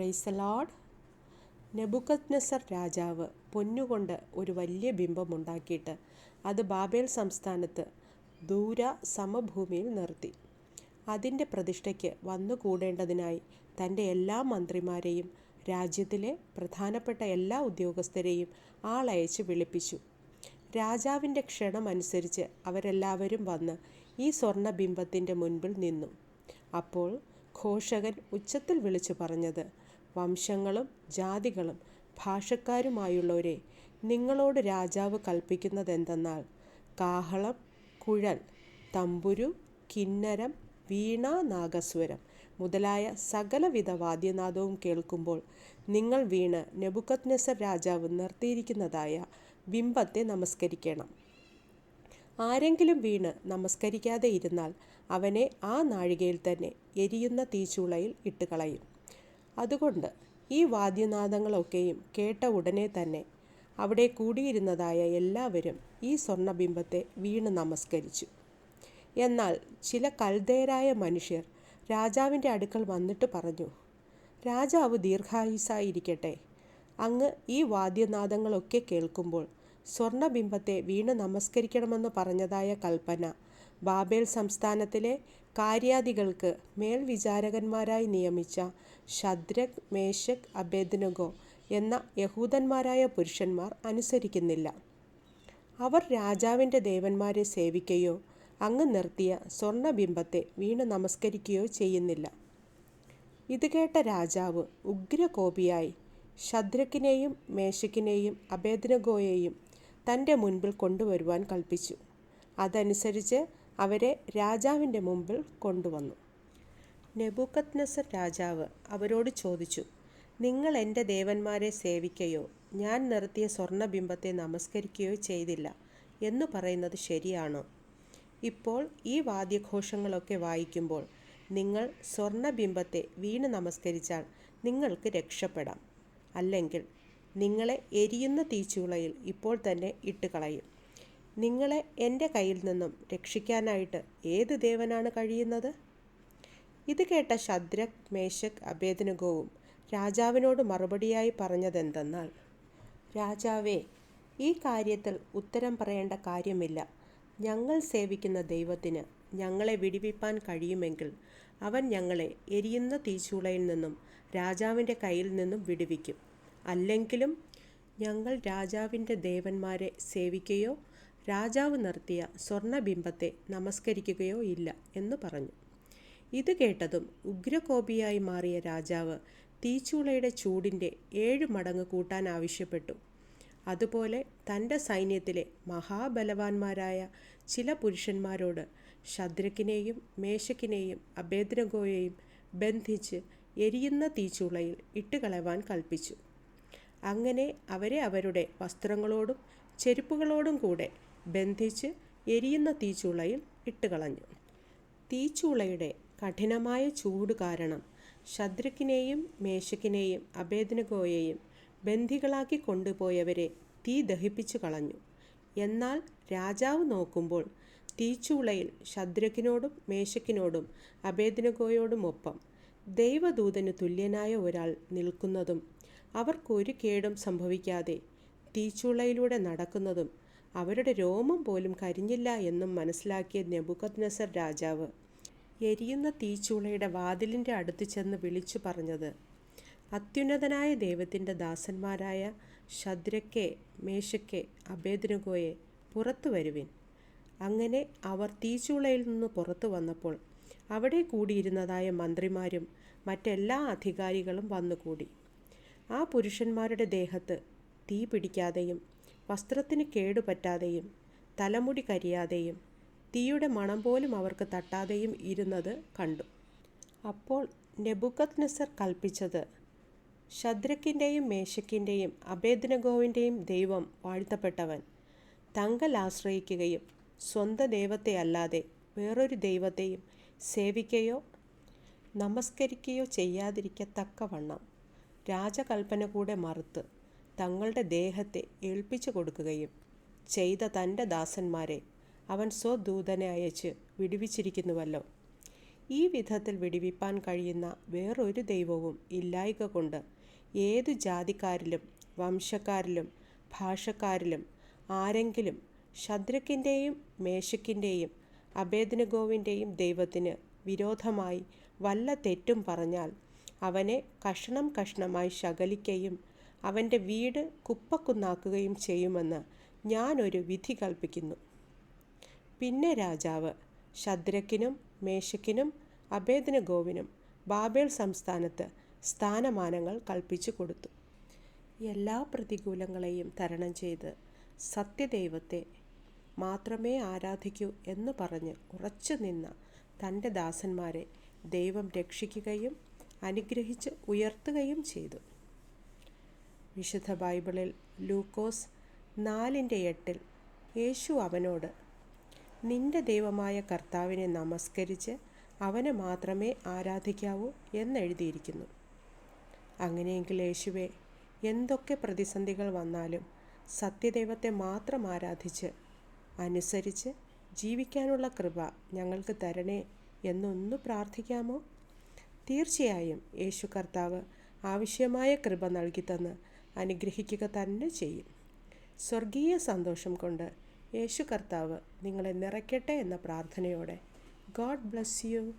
പ്രൈസലോഡ് നെബുക്കദ്നെസർ രാജാവ് പൊന്നുകൊണ്ട് ഒരു വലിയ ബിംബമുണ്ടാക്കിയിട്ട് അത് ബാബേൽ സംസ്ഥാനത്ത് ദൂര സമഭൂമിയിൽ നിർത്തി. അതിന്റെ പ്രതിഷ്ഠയ്ക്ക് വന്നുകൂടേണ്ടതിനായി തന്റെ എല്ലാ മന്ത്രിമാരെയും രാജ്യത്തിലെ പ്രധാനപ്പെട്ട എല്ലാ ഉദ്യോഗസ്ഥരെയും ആളയച്ച് വിളിപ്പിച്ചു. രാജാവിന്റെ ക്ഷണമനുസരിച്ച് അവരെല്ലാവരും വന്ന് ഈ സ്വർണബിംബത്തിന്റെ മുൻപിൽ നിന്നു. അപ്പോൾ ഘോഷകൻ ഉച്ചത്തിൽ വിളിച്ചു പറഞ്ഞത് വംശങ്ങളും ജാതികളും ഭാഷക്കാരുമായുള്ളവരെ നിങ്ങളോട് രാജാവ് കൽപ്പിക്കുന്നതെന്തെന്നാൽ കാഹളം കുഴൽ തമ്പുരു കിന്നരം വീണ നാഗസ്വരം മുതലായ സകലവിധ വാദ്യനാദവും കേൾക്കുമ്പോൾ നിങ്ങൾ വീണ് നെബുക്കത്നസർ രാജാവ് നിർത്തിയിരിക്കുന്നതായ ബിംബത്തെ നമസ്കരിക്കണം. ആരെങ്കിലും വീണ് നമസ്കരിക്കാതെ ഇരുന്നാൽ അവനെ ആ നാഴികയിൽ തന്നെ എരിയുന്ന തീച്ചൂളയിൽ ഇട്ടുകളയും. അതുകൊണ്ട് ഈ വാദ്യനാദങ്ങളൊക്കെയും കേട്ട ഉടനെ തന്നെ അവിടെ കൂടിയിരുന്നതായ എല്ലാവരും ഈ സ്വർണബിംബത്തെ വീണ് നമസ്കരിച്ചു. എന്നാൽ ചില കൽദേരായ മനുഷ്യർ രാജാവിന്റെ അടുക്കൽ വന്നിട്ട് പറഞ്ഞു രാജാവ് ദീർഘായുസായിരിക്കട്ടെ. അങ്ങ് ഈ വാദ്യനാദങ്ങളൊക്കെ കേൾക്കുമ്പോൾ സ്വർണബിംബത്തെ വീണ് നമസ്കരിക്കണമെന്ന് പറഞ്ഞതായ കൽപ്പന ബാബേൽ സംസ്ഥാനത്തിലെ കാര്യാദികൾക്ക് മേൽവിചാരകന്മാരായി നിയമിച്ച ഷദ്രക് മേശക് അബേദ്നഗോ എന്ന യഹൂദന്മാരായ പുരുഷന്മാർ അനുസരിക്കുന്നില്ല. അവർ രാജാവിന്റെ ദേവന്മാരെ സേവിക്കുകയോ അങ്ങ് നിർത്തിയ സ്വർണബിംബത്തെ വീണ് നമസ്കരിക്കുകയോ ചെയ്യുന്നില്ല. ഇത് കേട്ട രാജാവ് ഉഗ്രകോപിയായി ശദ്രക്കിനെയും മേശക്കിനെയും അബേദ്നഗോയെയും തന്റെ മുൻപിൽ കൊണ്ടുവരുവാൻ കൽപ്പിച്ചു. അതനുസരിച്ച് അവരെ രാജാവിന്റെ മുമ്പിൽ കൊണ്ടുവന്നു. നെബുക്കത് നസർ രാജാവ് അവരോട് ചോദിച്ചു നിങ്ങൾ എന്റെ ദേവന്മാരെ സേവിക്കുകയോ ഞാൻ നിർത്തിയ സ്വർണബിംബത്തെ നമസ്കരിക്കുകയോ ചെയ്തില്ല എന്ന് പറയുന്നത് ശരിയാണോ? ഇപ്പോൾ ഈ വാദ്യഘോഷങ്ങളൊക്കെ വായിക്കുമ്പോൾ നിങ്ങൾ സ്വർണബിംബത്തെ വീണ് നമസ്കരിച്ചാൽ നിങ്ങൾക്ക് രക്ഷപ്പെടാം. അല്ലെങ്കിൽ നിങ്ങളെ എരിയുന്ന തീച്ചുളയിൽ ഇപ്പോൾ തന്നെ ഇട്ട് ഇട്ടുകളയും. നിങ്ങളെ എന്റെ കയ്യിൽ നിന്നും രക്ഷിക്കാനായിട്ട് ഏത് ദേവനാണ് കഴിയുന്നത്? ഇത് കേട്ട ശദ്രക് മേശക് അഭേദനകവും രാജാവിനോട് മറുപടിയായി പറഞ്ഞതെന്തെന്നാൽ രാജാവേ ഈ കാര്യത്തിൽ ഉത്തരം പറയേണ്ട കാര്യമില്ല. ഞങ്ങൾ സേവിക്കുന്ന ദൈവത്തിന് ഞങ്ങളെ വിടിവിപ്പാൻ കഴിയുമെങ്കിൽ അവൻ ഞങ്ങളെ എരിയുന്ന തീച്ചൂളയിൽ നിന്നും രാജാവിന്റെ കയ്യിൽ നിന്നും വിടുവിക്കും. അല്ലെങ്കിലും ഞങ്ങൾ രാജാവിന്റെ ദേവന്മാരെ സേവിക്കുകയോ രാജാവ് നിർത്തിയ സ്വർണബിംബത്തെ നമസ്കരിക്കുകയോ ഇല്ല എന്ന് പറഞ്ഞു. ഇത് കേട്ടതും ഉഗ്രകോപിയായി മാറിയ രാജാവ് തീച്ചൂളയുടെ ചൂടിന്റെ ഏഴ് മടങ്ങ് കൂട്ടാൻ ആവശ്യപ്പെട്ടു. അതുപോലെ തന്റെ സൈന്യത്തിലെ മഹാബലവാന്മാരായ ചില പുരുഷന്മാരോട് ശദ്രക്കിനെയും മേശക്കിനെയും അഭേദ്രഗോയെയും ബന്ധിച്ച് എരിയുന്ന തീച്ചൂളയിൽ ഇട്ടുകളവാൻ കൽപ്പിച്ചു. അങ്ങനെ അവരെ അവരുടെ വസ്ത്രങ്ങളോടും ചെരുപ്പുകളോടും കൂടെ ബന്ധിച്ച് എരിയുന്ന തീച്ചൂളയിൽ ഇട്ടുകളഞ്ഞു. തീച്ചൂളയുടെ കഠിനമായ ചൂട് കാരണം ശദ്രക്കിനെയും മേശക്കിനെയും അഭേദനഗോയെയും ബന്ധികളാക്കി കൊണ്ടുപോയവരെ തീ ദഹിപ്പിച്ചു കളഞ്ഞു. എന്നാൽ രാജാവ് നോക്കുമ്പോൾ തീച്ചൂളയിൽ ശദ്രക്കിനോടും മേശക്കിനോടും അഭേദനഗോയോടുമൊപ്പം ദൈവദൂതന് തുല്യനായ ഒരാൾ നിൽക്കുന്നതും അവർക്കൊരു കേടും സംഭവിക്കാതെ തീച്ചൂളയിലൂടെ നടക്കുന്നതും അവരുടെ രോമം പോലും കരിഞ്ഞില്ല എന്നും മനസ്സിലാക്കിയ നെബുക്കദ്നസർ രാജാവ് എരിയുന്ന തീച്ചൂളയുടെ വാതിലിന്റെ അടുത്ത് ചെന്ന് വിളിച്ചു പറഞ്ഞത് അത്യുന്നതനായ ദൈവത്തിന്റെ ദാസന്മാരായ ശദ്രക്കെ മേശക്കെ അഭേദനഗോയെ പുറത്തു വരുവിൻ. അങ്ങനെ അവർ തീച്ചൂളയിൽ നിന്ന് പുറത്തു വന്നപ്പോൾ അവിടെ കൂടിയിരുന്നതായ മന്ത്രിമാരും മറ്റെല്ലാ അധികാരികളും വന്നുകൂടി. ആ പുരുഷന്മാരുടെ ദേഹത്ത് തീ പിടിക്കാതെയും വസ്ത്രത്തിന് കേടുപറ്റാതെയും തലമുടി കരിയാതെയും തീയുടെ മണം പോലും അവർക്ക് തട്ടാതെയും ഇരുന്നത് കണ്ടു. അപ്പോൾ നെബുക്കത് കൽപ്പിച്ചത് ശദ്രക്കിന്റെയും മേശക്കിന്റെയും അഭേദനഗോവിന്റെയും ദൈവം വാഴ്ത്തപ്പെട്ടവൻ തങ്കൽ ആശ്രയിക്കുകയും സ്വന്തം ദൈവത്തെ അല്ലാതെ വേറൊരു ദൈവത്തെയും സേവിക്കുകയോ നമസ്കരിക്കുകയോ ചെയ്യാതിരിക്കത്തക്കവണ്ണം രാജകൽപ്പന കൂടെ മറുത്ത് തങ്ങളുടെ ദേഹത്തെ ഏൽപ്പിച്ചു കൊടുക്കുകയും ചെയ്ത തന്റെ ദാസന്മാരെ അവൻ സ്വദൂതനെ അയച്ച് വിടുവിച്ചിരിക്കുന്നുവല്ലോ. ഈ വിധത്തിൽ വിടുവിപ്പാൻ കഴിയുന്ന വേറൊരു ദൈവവും ഇല്ലായ്ക കൊണ്ട് ഏതു ജാതിക്കാരിലും വംശക്കാരിലും ഭാഷക്കാരിലും ആരെങ്കിലും ശദ്രക്കിന്റെയും മേശക്കിന്റെയും അഭേദനഗോവിന്റെയും ദൈവത്തിന് വിരോധമായി വല്ല തെറ്റും പറഞ്ഞാൽ അവനെ കഷണം കഷണമായി ശകലിക്കുകയും അവന്റെ വീട് കുപ്പക്കുന്നാക്കുകയും ചെയ്യുമെന്ന് ഞാനൊരു വിധി കൽപ്പിക്കുന്നു. പിന്നെ രാജാവ് ശദ്രക്കിനും മേശക്കിനും അബേദ്നഗോവിനും ബാബേൽ സംസ്ഥാനത്ത് സ്ഥാനമാനങ്ങൾ കൽപ്പിച്ചു കൊടുത്തു. എല്ലാ പ്രതികൂലങ്ങളെയും തരണം ചെയ്ത് സത്യദൈവത്തെ മാത്രമേ ആരാധിക്കൂ എന്ന് പറഞ്ഞ് ഉറച്ചു നിന്ന തന്റെ ദാസന്മാരെ ദൈവം രക്ഷിക്കുകയും അനുഗ്രഹിച്ച് ഉയർത്തുകയും ചെയ്തു. വിശുദ്ധ ബൈബിളിൽ ലൂക്കോസ് നാലിന്റെ എട്ടിൽ യേശു അവനോട് നിന്റെ ദൈവമായ കർത്താവിനെ നമസ്കരിച്ച് അവനെ മാത്രമേ ആരാധിക്കാവൂ എന്നെഴുതിയിരിക്കുന്നു അങ്ങനെയെങ്കിൽ യേശുവെ എന്തൊക്കെ പ്രതിസന്ധികൾ വന്നാലും സത്യദൈവത്തെ മാത്രം ആരാധിച്ച് അനുസരിച്ച് ജീവിക്കാനുള്ള കൃപ ഞങ്ങൾക്ക് തരണേ എന്നൊന്ന് പ്രാർത്ഥിക്കാമോ? തീർച്ചയായും യേശു കർത്താവ് ആവശ്യമായ കൃപ നൽകി തന്ന് അനുഗ്രഹിക്കുക തന്നെ ചെയ്യും. സ്വർഗീയ സന്തോഷം കൊണ്ട് യേശു കർത്താവ് നിങ്ങളെ നിറയ്ക്കട്ടെ എന്ന പ്രാർത്ഥനയോടെ. God bless you.